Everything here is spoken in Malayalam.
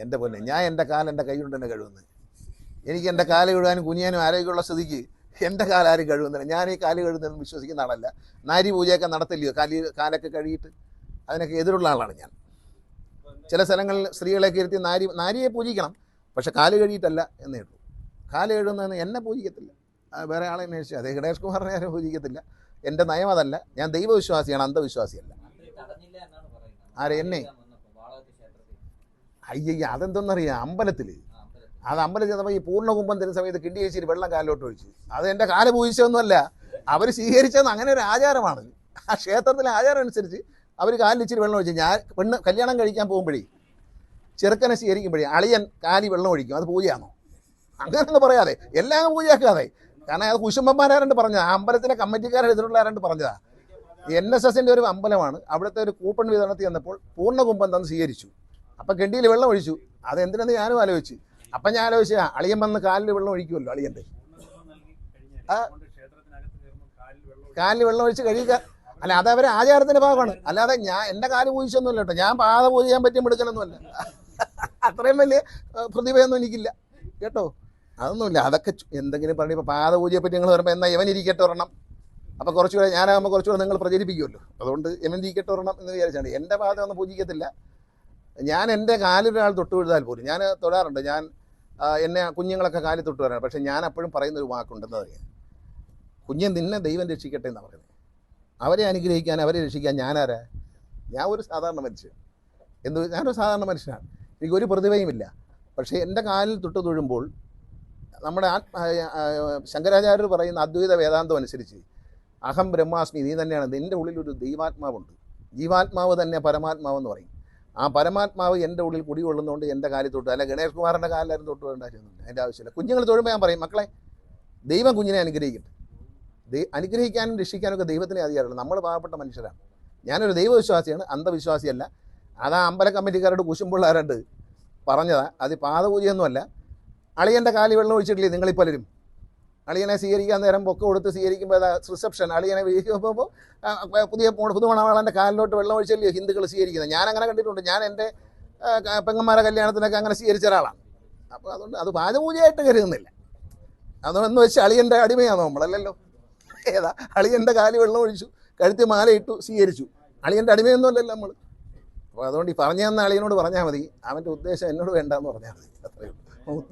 എന്റെ പൊന്നെ ഞാൻ എന്റെ കാൽ എന്റെ കൈ കൊണ്ട് തന്നെ കഴുകുന്നത്. എനിക്ക് എന്റെ കാൽ കഴുകാനും കുനിയാനും ആരോഗ്യമുള്ള സ്ഥിതിക്ക് എന്റെ കാലാരും കഴുകുന്നില്ല. ഞാൻ ഈ കാൽ കഴുകുന്നതെന്ന് വിശ്വസിക്കുന്ന ആളല്ല. നാരി പൂജയൊക്കെ നടത്തില്ലയോ? കാലി കാലൊക്കെ കഴുകിയിട്ട് അതിനൊക്കെ എതിരുള്ള ആളാണ് ഞാൻ. ചില സ്ഥലങ്ങളിൽ സ്ത്രീകളെയൊക്കെ ഇരുത്തി നാരി നാരിയെ പൂജിക്കണം. പക്ഷെ കാൽ കഴുകിയിട്ടല്ല എന്നേ ഉള്ളൂ. കാൽ കഴുകുന്നതെന്ന് എന്നെ പൂജിക്കത്തില്ല. വേറെ ആളെ അന്വേഷിച്ചു അതേ ഗണേഷ് കുമാറിനെ ആരും പൂജിക്കത്തില്ല. എന്റെ നയം അതല്ല. ഞാൻ ദൈവവിശ്വാസിയാണ് അന്ധവിശ്വാസിയല്ല. ആരെ, എന്നെ? ക്ഷേത്രത്തിൽ അതെന്തെന്നറിയാം? അമ്പലത്തിൽ അത് അമ്പലത്തിൽ ചെന്നപ്പോൾ ഈ പൂർണകുംഭം തരുന്ന സമയത്ത് കിണ്ടി വെള്ളം കാലിലോട്ട് ഒഴിച്ചു അത് എന്റെ കാൽ പൂജിച്ചതൊന്നുമല്ല. അവർ സ്വീകരിച്ചതെന്ന് അങ്ങനെ ഒരു ആചാരമാണ്. ആ ക്ഷേത്രത്തിലെ ആചാരം അനുസരിച്ച് അവർ കാലിൽ ഇച്ചിരി വെള്ളം ഒഴിച്ചു. ഞാൻ പെണ്ണ് കല്യാണം കഴിക്കാൻ പോകുമ്പോഴേ ചെറുക്കനെ സ്വീകരിക്കുമ്പോഴേ അളിയൻ കാലി വെള്ളം ഒഴിക്കും. അത് പൂജയാണോ അങ്ങനെയൊന്നും പറയാതെ. എല്ലാം പൂജയാക്കാതെ. കാരണം അത് കുശുംബന്മാരാരണ്ട് പറഞ്ഞത്. ആ അമ്പലത്തിലെ കമ്മിറ്റിക്കാരുടെ എതിരുള്ളവരാണ്ട് പറഞ്ഞതാ. എൻ എസ് എസിന്റെ ഒരു അമ്പലമാണ്. അവിടുത്തെ ഒരു കൂപ്പൺ വിതരണത്തിൽ വന്നപ്പോൾ പൂർണകുംഭം തന്ന് സ്വീകരിച്ചു. അപ്പം കെണ്ടിയിൽ വെള്ളം ഒഴിച്ചു. അത് എന്തിനെന്ന് ഞാനും ആലോചിച്ചു. അപ്പം ഞാൻ ആലോചിച്ചു അളിയൻ വന്ന് കാലിൽ വെള്ളം ഒഴിക്കുമല്ലോ അളിയന്റെ. കാലിൽ വെള്ളം ഒഴിച്ച് കഴിയുക. അല്ല അത് അവരെ ആചാരത്തിന്റെ ഭാഗമാണ്. അല്ലാതെ ഞാൻ എന്റെ കാൽ പൂജിച്ചൊന്നുമല്ല കേട്ടോ. ഞാൻ പാത പൂജിക്കാൻ പറ്റിയ മിടുക്കലൊന്നുമല്ല അത്രയും വലിയ പ്രതിഭയൊന്നും എനിക്കില്ല. കേട്ടോ? അതൊന്നുമില്ല. അതൊക്കെ എന്തെങ്കിലും പറഞ്ഞു ഇപ്പോൾ പാത പൂജയെ പറ്റി നിങ്ങൾ പറയുമ്പോൾ എന്നാൽ ഇവൻ ഇരിക്കട്ടെ ഒരെണ്ണം? അപ്പോൾ കുറച്ചുകൂടെ ഞാനാകുമ്പോൾ കുറച്ചുകൂടെ നിങ്ങൾ പ്രചരിപ്പിക്കുമല്ലോ. അതുകൊണ്ട് യവൻ ഇരിക്കട്ടെ ഒരെണ്ണം എന്ന് വിചാരിച്ചാണ്. എന്റെ പാത ഒന്നും പൂജിക്കത്തില്ല. ഞാൻ എന്റെ കാലിലൊരാൾ തൊട്ട് വീഴുതാൽ പോലും ഞാൻ തൊടാറുണ്ട് ഞാൻ എന്നെ കുഞ്ഞുങ്ങളൊക്കെ കാലിൽ തൊട്ട് വരാറ് പക്ഷേ ഞാൻ അപ്പോഴും പറയുന്ന ഒരു വാക്കുണ്ടെന്ന് അറിയാം കുഞ്ഞെ നിന്നെ ദൈവം രക്ഷിക്കട്ടെ എന്നാണ് പറയുന്നത് അവരെ അനുഗ്രഹിക്കാൻ അവരെ രക്ഷിക്കാൻ ഞാനാരാ ഞാൻ ഒരു സാധാരണ മനുഷ്യൻ. എന്ത് ഞാനൊരു സാധാരണ മനുഷ്യനാണ്. എനിക്ക് ഒരു പ്രതിഭയുമില്ല. പക്ഷേ എന്റെ കാലിൽ തൊട്ട് തൊഴുമ്പോൾ നമ്മുടെ ആത്മ ശങ്കരാചാര്യർ പറയുന്ന അദ്വൈത വേദാന്തം അനുസരിച്ച് അഹം ബ്രഹ്മാസ്മി നീ തന്നെയാണ് നിന്റെ ഉള്ളിൽ ഒരു ദൈവാത്മാവുണ്ട്. ജീവാത്മാവ് തന്നെ പരമാത്മാവെന്ന് പറയും. ആ പരമാത്മാവ് എന്റെ ഉള്ളിൽ കുടികൊള്ളുന്നതുകൊണ്ട് എന്റെ കാലിൽ തൊട്ട്. അല്ല ഗണേഷ് കുമാറിന്റെ കാലിലും തൊട്ട് വേണ്ട അതിന്റെ ആവശ്യമില്ല. കുഞ്ഞുങ്ങൾ തൊഴുമ്പോൾ ഞാൻ പറയും മക്കളെ ദൈവം കുഞ്ഞിനെ അനുഗ്രഹിക്കട്ടെ. ദൈ അനുഗ്രഹിക്കാനും രക്ഷിക്കാനും ഒക്കെ ദൈവത്തിനെ അധികാരമുള്ളൂ. നമ്മൾ പാവപ്പെട്ട മനുഷ്യരാണ്. ഞാനൊരു ദൈവവിശ്വാസിയാണ് അന്ധവിശ്വാസിയല്ല. അതാ അമ്പല കമ്മിറ്റിക്കാരോട് കുശുമ്പിള്ളാരുണ്ട് പറഞ്ഞതാണ് അത് പാതപൂജയൊന്നുമല്ല അളിയന്റെ കാലി വെള്ളം ഒഴിച്ചിട്ടില്ലേ നിങ്ങളിപ്പോൾ പലരും അളിയനെ സ്വീകരിക്കാൻ നേരം പൊക്കെ കൊടുത്ത് സ്വീകരിക്കുമ്പോൾ റിസപ്ഷൻ അളിയനെ വീശുമ്പോൾ പുതിയ പുതുമണവാളന്റെ കാലിലോട്ട് വെള്ളം ഒഴിച്ചല്ലേ ഹിന്ദുക്കൾ സ്വീകരിക്കുന്നത്? ഞാൻ അങ്ങനെ കണ്ടിട്ടുണ്ട്. ഞാൻ എന്റെ പെങ്ങന്മാരെ കല്യാണത്തിനൊക്കെ അങ്ങനെ സ്വീകരിച്ച ഒരാളാണ്. അപ്പോൾ അതുകൊണ്ട് അത് പാചപൂജയായിട്ട് കരുതുന്നില്ല. അതെന്ന് വെച്ച് അളിയന്റെ അടിമയാണ് നമ്മളല്ലല്ലോ? ഏതാ? അളിയന്റെ കാലി വെള്ളം ഒഴിച്ചു കഴുത്തി മാലയിട്ടു സ്വീകരിച്ചു. അളിയന്റെ അടിമയൊന്നും അല്ലല്ലോ നമ്മൾ അപ്പോൾ അതുകൊണ്ട് ഈ പറഞ്ഞു തന്ന അളിയനോട് പറഞ്ഞാൽ മതി. അവന്റെ ഉദ്ദേശം എന്നോട് വേണ്ടെന്ന് പറഞ്ഞാൽ മതി. അത്രയേ ഉള്ളൂ.